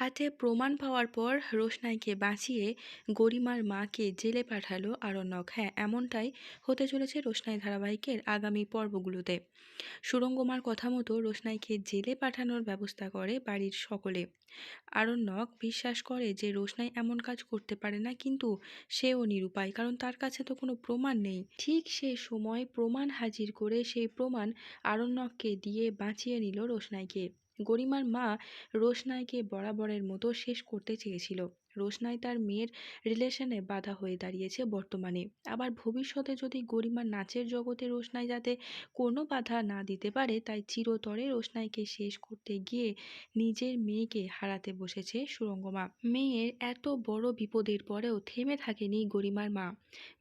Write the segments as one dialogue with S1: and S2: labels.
S1: হাতে প্রমাণ পাওয়ার পর রোশনাইকে বাঁচিয়ে গরিমার মাকে জেলে পাঠালো আরণ্যক। হ্যাঁ এমনটাই হতে চলেছে রোশনাই ধারাবাহিকের আগামী পর্বগুলোতে। সুরঙ্গমার কথা মতো রোশনাইকে জেলে পাঠানোর ব্যবস্থা করে বাড়ির সকলে। আরণ্যক বিশ্বাস করে যে রোশনাই এমন কাজ করতে পারে না, কিন্তু সেও নিরুপায়, কারণ তার কাছে তো কোনো প্রমাণ নেই। ঠিক সে সময় প্রমাণ হাজির করে সেই প্রমাণ আরণ্যককে দিয়ে বাঁচিয়ে নিল রোশনাইকে। গরিমার মা রোশনাইকে বরাবরের মতো শেষ করতে চেয়েছিল। রোশনাই তার মেয়ের রিলেশনে বাধা হয়ে দাঁড়িয়েছে বর্তমানে। আবার ভবিষ্যতে যদি গরিমার নাচের জগতে রোশনাই যাতে কোনো বাধা না দিতে পারে, তাই চিরতরে রোশনাইকে শেষ করতে গিয়ে নিজের মেয়েকে হারাতে বসেছে সুরঙ্গমা। মেয়ের এত বড় বিপদের পরেও থেমে থাকেনি গরিমার মা।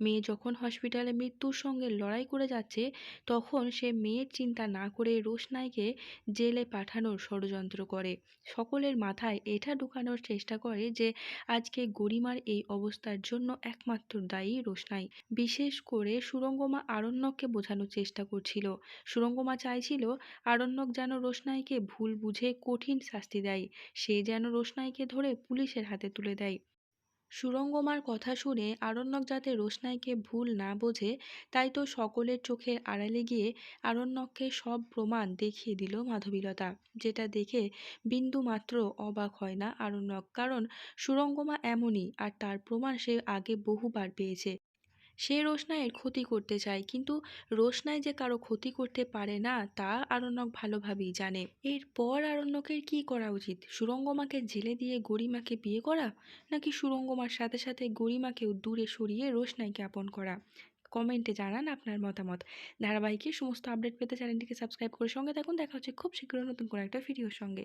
S1: মেয়ে যখন হসপিটালে মৃত্যুর সঙ্গে লড়াই করে যাচ্ছে, তখন সে মেয়ের চিন্তা না করে রোশনাইকে জেলে পাঠানোর ষড়যন্ত্র করে। সকলের মাথায় এটা ঢুকানোর চেষ্টা করে যে আজকে গরিমার এই অবস্থার জন্য একমাত্র দায়ী রোশনাই। বিশেষ করে সুরঙ্গমা আরণ্যককে বোঝানোর চেষ্টা করছিল। সুরঙ্গমা চাইছিল আরণ্যক যেন রোশনাইকে ভুল বুঝে কঠিন শাস্তি দেয়। সে যেন রোশনাইকে ধরে পুলিশের হাতে তুলে দেয়। সুরঙ্গমার কথা শুনে আরণ্যক যাতে রোশনাইকে ভুল না বোঝে, তাই তো সকলের চোখের আড়ালে গিয়ে আরণ্যককে সব প্রমাণ দেখিয়ে দিল মাধবীলতা। যেটা দেখে বিন্দু মাত্র অবাক হয় না আরণ্যক। কারণ সুরঙ্গমা এমনই, আর তার প্রমাণ সে আগে বহুবার পেয়েছে। সে রোশনাইয়ের ক্ষতি করতে চায়। কিন্তু রোশনাই যে কারও ক্ষতি করতে পারে না, তা আরণ্যক ভালোভাবেই জানে। এরপর আরণ্যকের কি করা উচিত? সুরঙ্গমাকে জেলে দিয়ে গরিমাকে বিয়ে করা? নাকি সুরঙ্গমার সাথে সাথে গরিমাকেও দূরে সরিয়ে রোশনাইকে আপন করা? কমেন্টে জানান আপনার মতামত। ধারাবাহিকের সমস্ত আপডেট পেতে চ্যানেলটিকে সাবস্ক্রাইব করে সঙ্গে থাকুন। দেখা হচ্ছে খুব শীঘ্রই নতুন কোনো একটা ভিডিওর সঙ্গে।